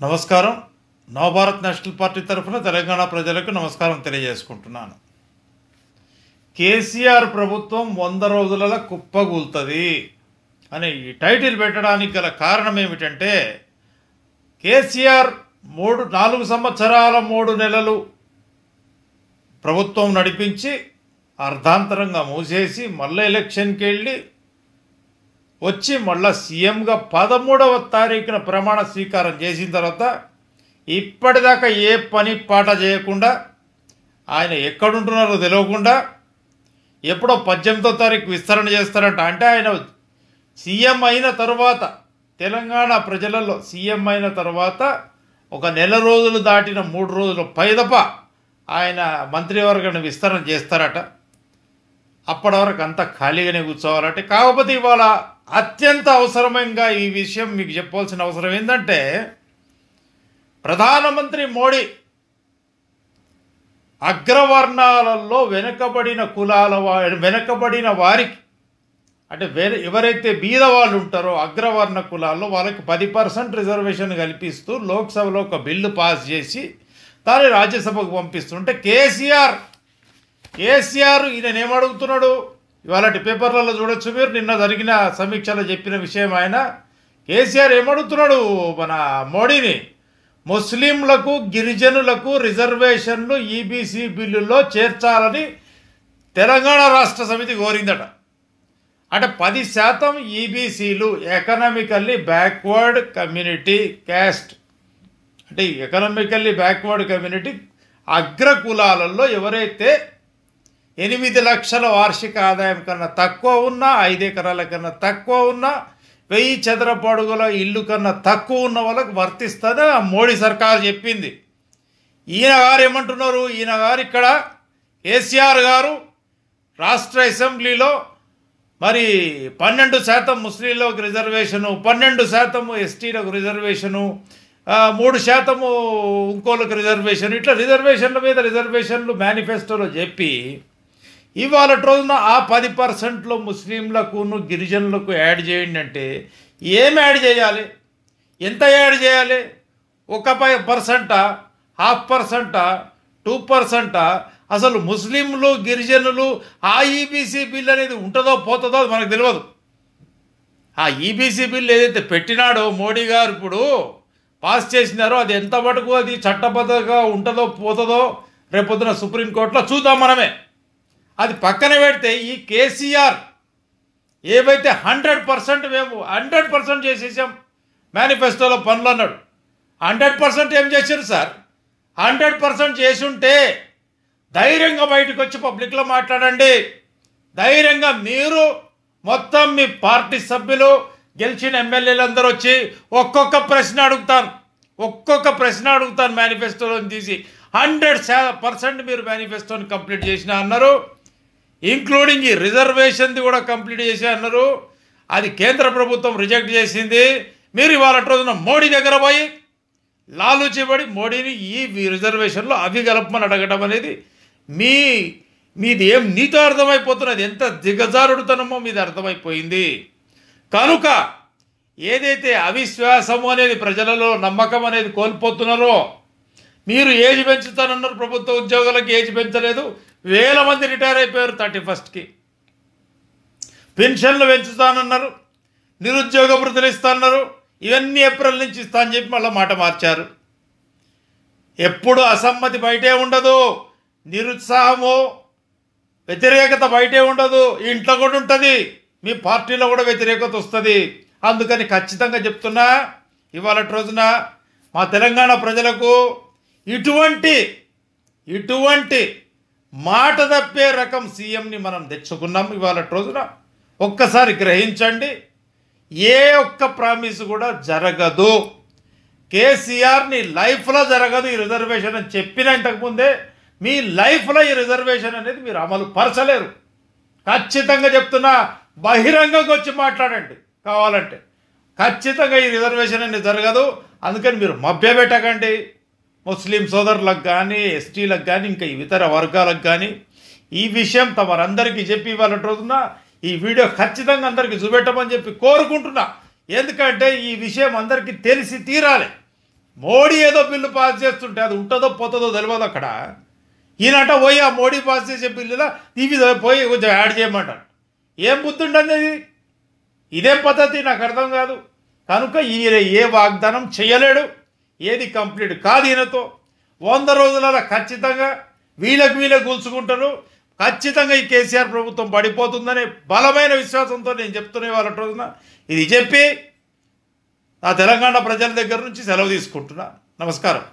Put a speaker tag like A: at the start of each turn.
A: నమస్కారం. Navabharat national party తరఫున తెలంగాణ ప్రజలకు నమస్కారం తెలియజేసుకుంటున్నాను. కేసీఆర్ ప్రభుత్వం వంద రోజులలో కుప్పగూలుతుంది అని ఈ టైటిల్ పెట్టడానికి గల కారణం ఏమిటంటే కేసీఆర్ మూడు నాలుగు సంవత్సరాల మూడు నెలలు ప్రభుత్వం నడిపించి అర్ధాంతరంగా మూసేసి మళ్ళీ ఎలక్షన్కి వెళ్ళి వచ్చి మళ్ళా సీఎంగా పదమూడవ తారీఖున ప్రమాణ స్వీకారం చేసిన తర్వాత ఇప్పటిదాకా ఏ పని పాట చేయకుండా ఆయన ఎక్కడుంటున్నారో తెలియకుండా ఎప్పుడో పద్దెనిమిదో తారీఖు విస్తరణ చేస్తారంట. అంటే ఆయన సీఎం అయిన తర్వాత తెలంగాణ ప్రజలలో సీఎం అయిన తర్వాత ఒక నెల రోజులు దాటిన మూడు రోజులు పైదప ఆయన మంత్రివర్గాన్ని విస్తరణ చేస్తారట. అప్పటి వరకు అంతా ఖాళీగానే కూర్చోవాలంటే. కాకపోతే ఇవాళ అత్యంత అవసరమైనగా ఈ విషయం మీకు చెప్పాల్సిన అవసరం ఏంటంటే ప్రధానమంత్రి మోడీ అగ్రవర్ణాలలో వెనుకబడిన కులాల వారి వెనుకబడిన వారికి అంటే వేరే ఎవరైతే బీద వాళ్ళు ఉంటారో అగ్రవర్ణ కులాల్లో వాళ్ళకి పది పర్సెంట్ రిజర్వేషన్ కల్పిస్తూ లోక్సభలో ఒక బిల్లు పాస్ చేసి దాన్ని రాజ్యసభకు పంపిస్తుంటే కేసీఆర్ కేసీఆర్ ఈయన ఏమడుగుతున్నాడు ఇవాళ పేపర్లలో చూడొచ్చు మీరు. నిన్న జరిగిన సమీక్షలో చెప్పిన విషయం ఆయన. కేసీఆర్ ఏమడుగుతున్నాడు? మన మోడీని. ముస్లింలకు గిరిజనులకు రిజర్వేషన్లు ఈబీసీ బిల్లుల్లో చేర్చాలని తెలంగాణ రాష్ట్ర సమితి కోరిందట. అంటే పది శాతం ఈబీసీలు ఎకనామికల్లీ బ్యాక్వర్డ్ కమ్యూనిటీ క్యాస్ట్ అంటే ఎకనామికల్లీ బ్యాక్వర్డ్ కమ్యూనిటీ అగ్రకులాలలో ఎవరైతే ఎనిమిది లక్షల వార్షిక ఆదాయం కన్నా తక్కువ ఉన్నా ఐదు ఎకరాల కన్నా తక్కువ ఉన్నా వెయ్యి చదరపు అడుగుల ఇల్లు కన్నా తక్కువ ఉన్న వాళ్ళకు వర్తిస్తుందని ఆ మోడీ సర్కారు చెప్పింది. ఈయన గారు ఏమంటున్నారు? ఈయన గారు ఇక్కడ కేసీఆర్ గారు రాష్ట్ర అసెంబ్లీలో మరి పన్నెండు శాతం ముస్లింలకు రిజర్వేషను పన్నెండు శాతము ఎస్టీలకు రిజర్వేషను మూడు శాతము ఇంకోళ్ళకి రిజర్వేషన్ ఇట్లా రిజర్వేషన్ల మీద రిజర్వేషన్లు మేనిఫెస్టోలో చెప్పి ఇవాళ రోజున ఆ పది పర్సెంట్లో ముస్లింలకును గిరిజనులకు యాడ్ చేయండి అంటే ఏం యాడ్ చేయాలి? ఎంత యాడ్ చేయాలి? ఒక పై పర్సెంటా? హాఫ్ పర్సెంటా? టూ పర్సెంటా? అసలు ముస్లింలు గిరిజనులు ఆ ఈబీసీ బిల్ అనేది ఉంటుందో పోతుందో అది మనకు తెలియదు. ఆ ఈబీసీ బిల్ ఏదైతే పెట్టినాడో మోడీ గారు ఇప్పుడు పాస్ చేసినారో అది ఎంత మటుకు అది చట్టబద్ధంగా ఉంటుందో పోతుందో రేపొద్దున సుప్రీంకోర్టులో చూద్దాం మనమే. అది పక్కన పెడితే ఈ కేసీఆర్ ఏవైతే హండ్రెడ్ పర్సెంట్ మేము హండ్రెడ్ పర్సెంట్ చేసేసాం మేనిఫెస్టోలో పనులు అన్నాడు. హండ్రెడ్ పర్సెంట్ ఏం చేశారు సార్? హండ్రెడ్ పర్సెంట్ చేసి ఉంటే ధైర్యంగా బయటకు వచ్చి పబ్లిక్లో మాట్లాడండి. ధైర్యంగా మీరు మొత్తం మీ పార్టీ సభ్యులు గెలిచిన ఎమ్మెల్యేలందరూ వచ్చి ఒక్కొక్క ప్రశ్న అడుగుతాను ఒక్కొక్క ప్రశ్న అడుగుతాను మేనిఫెస్టోలో తీసి. హండ్రెడ్ పర్సెంట్ మీరు మేనిఫెస్టోని కంప్లీట్ చేసిన అన్నారు. ఇంక్లూడింగ్ ఈ రిజర్వేషన్ది కూడా కంప్లీట్ చేసి అన్నారు. అది కేంద్ర ప్రభుత్వం రిజెక్ట్ చేసింది. మీరు ఇవాళ రోజున మోడీ దగ్గర పోయి లాలూచిబడి మోడీని ఈ రిజర్వేషన్లో అవి గలపమని అడగడం అనేది మీ మీది ఏం నీతో అర్థమైపోతున్నది ఎంత దిగజారుడుతనమో మీది అర్థమైపోయింది. కనుక ఏదైతే అవిశ్వాసము అనేది ప్రజలలో నమ్మకం అనేది కోల్పోతున్నారో మీరు ఏజ్ పెంచుతానన్నారు ప్రభుత్వ ఉద్యోగులకు ఏజ్ పెంచలేదు. వేల మంది రిటైర్ అయిపోయారు థర్టీ ఫస్ట్కి. పెన్షన్లు పెంచుతానన్నారు నిరుద్యోగ వృద్ధులు ఇస్తానన్నారు. ఇవన్నీ ఏప్రిల్ నుంచి ఇస్తా అని చెప్పి మళ్ళీ మాట మార్చారు. ఎప్పుడు అసమ్మతి బయటే ఉండదు నిరుత్సాహము వ్యతిరేకత బయటే ఉండదు. ఇంట్లో కూడా ఉంటుంది మీ పార్టీలో కూడా వ్యతిరేకత వస్తుంది. అందుకని ఖచ్చితంగా చెప్తున్నా ఇవాళ రోజున మా తెలంగాణ ప్రజలకు ఇటువంటి ఇటువంటి మాట తప్పే రకం సీఎంని మనం తెచ్చుకున్నాం ఇవాళ రోజున. ఒక్కసారి గ్రహించండి ఏ ఒక్క ప్రామిస్ కూడా జరగదు. కేసీఆర్ని లైఫ్లో జరగదు ఈ రిజర్వేషన్ అని చెప్పిన ఇంతకుముందే మీ లైఫ్లో ఈ రిజర్వేషన్ అనేది మీరు అమలు పరచలేరు. ఖచ్చితంగా చెప్తున్నా బహిరంగంగా వచ్చి మాట్లాడండి కావాలంటే. ఖచ్చితంగా ఈ రిజర్వేషన్ అనేది జరగదు. అందుకని మీరు మభ్యపెట్టకండి. ముస్లిం సోదరులకు కానీ ఎస్టీలకు కానీ ఇంకా ఇతర వర్గాలకు కానీ ఈ విషయం తమరందరికీ చెప్పి ఇవాళ రోజున ఈ వీడియో ఖచ్చితంగా అందరికీ చూపెట్టమని చెప్పి కోరుకుంటున్నా. ఎందుకంటే ఈ విషయం అందరికీ తెలిసి తీరాలి. మోడీ ఏదో బిల్లు పాస్ చేస్తుంటే అది ఉంటుందో పోతుందో తెలియదు అక్కడ. ఈయనట పోయి ఆ మోడీ పాస్ చేసే బిల్లులో ఇవి పోయి కొంచెం యాడ్ చేయమంటాడు. ఏం బుద్ధి ఇది? ఇదేం పద్ధతి? నాకు అర్థం కాదు. కనుక ఈయన ఏ వాగ్దానం చేయలేడు. ఏది కంప్లీట్ కాదు ఈయనతో. వంద రోజులలో ఖచ్చితంగా వీళ్ళకు వీళ్ళకి కూల్చుకుంటారు. ఖచ్చితంగా ఈ కేసీఆర్ ప్రభుత్వం పడిపోతుందనే బలమైన విశ్వాసంతో నేను చెప్తున్నా వాళ్ళ రోజున ఇది చెప్పి ఆ తెలంగాణ ప్రజల దగ్గర నుంచి సెలవు తీసుకుంటున్నా. నమస్కారం.